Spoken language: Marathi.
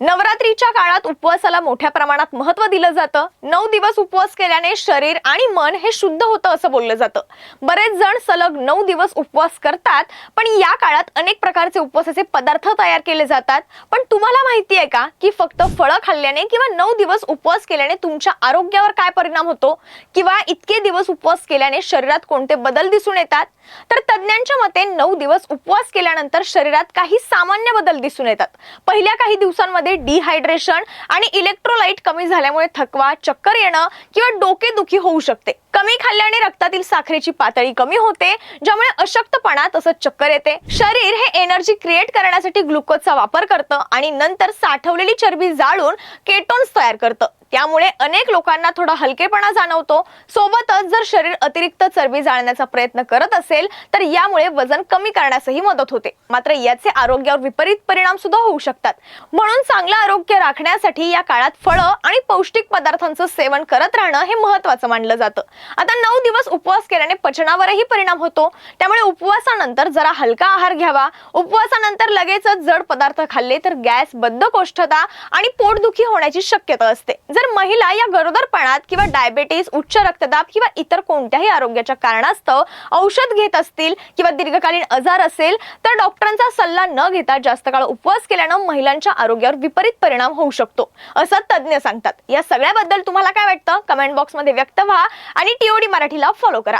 नवरात्रीच्या काळात उपवासाला मोठ्या प्रमाणात महत्त्व दिलं जातं. नऊ दिवस उपवास केल्याने शरीर आणि मन हे शुद्ध होतं असं बोललं जातं. बरेच जण सलग नऊ दिवस उपवास करतात पण या काळात अनेक प्रकारचे उपवासाचे पदार्थ तयार केले जातात. पण तुम्हाला माहिती आहे का की फक्त फळं खाल्ल्याने किंवा नऊ दिवस उपवास केल्याने तुमच्या आरोग्यावर काय परिणाम होतो? किंवा इतके दिवस उपवास केल्याने शरीरात कोणते बदल दिसून येतात? तर तज्ज्ञांच्या मते नऊ दिवस उपवास केल्यानंतर शरीरात काही सामान्य बदल दिसून येतात. पहिल्या काही दिवसांमध्ये डिहायड्रेशन आणि इलेक्ट्रोलाइट कमी झाल्यामुळे थकवा चक्कर येणं किंवा डोकेदुखी होऊ शकते. कमी खाल्ल्याने रक्तातील साखरेची पातळी कमी होते ज्यामुळे अशक्तपणा तसंच चक्कर येते. शरीर हे एनर्जी क्रिएट करण्यासाठी ग्लुकोजचा वापर करतं आणि नंतर साठवलेली चरबी जाळून केटोन्स तयार करतं. त्यामुळे अनेक लोकांना थोडा हलकेपणा जाणवतो. सोबतच जर शरीर अतिरिक्त चरबी जाळण्याचा प्रयत्न करत असेल तर यामुळे वजन कमी करण्यासही मदत होते. मात्र याचे आरोग्यावर विपरीत परिणाम सुद्धा होऊ शकतात. म्हणून चांगलं आरोग्य राखण्यासाठी या काळात फळं आणि पौष्टिक पदार्थांचं सेवन करत राहणं हे महत्वाचं मानलं जातं. आता नऊ दिवस उपवास केल्याने पचनावरही परिणाम होतो. त्यामुळे उपवासानंतर जरा हलका आहार घ्यावा. उपवासानंतर लगेचच जड पदार्थ खाल्ले तर गॅस बद्धकोष्ठता आणि पोटदुखी होण्याची शक्यता असते. जर महिला या गरोदरपणात किंवा डायबेटीस उच्च रक्तदाब किंवा इतर कोणत्याही आरोग्याच्या कारणास्तव औषध घेत असतील किंवा दीर्घकालीन आजार असेल तर डॉक्टरांचा सल्ला न घेता जास्त काळ उपवास केल्यानं महिलांच्या आरोग्यावर विपरीत परिणाम होऊ शकतो असं तज्ज्ञ सांगतात. या सगळ्याबद्दल तुम्हाला काय वाटतं? कमेंट बॉक्समध्ये व्यक्त व्हा आणि टीओडी मराठीला फॉलो करा.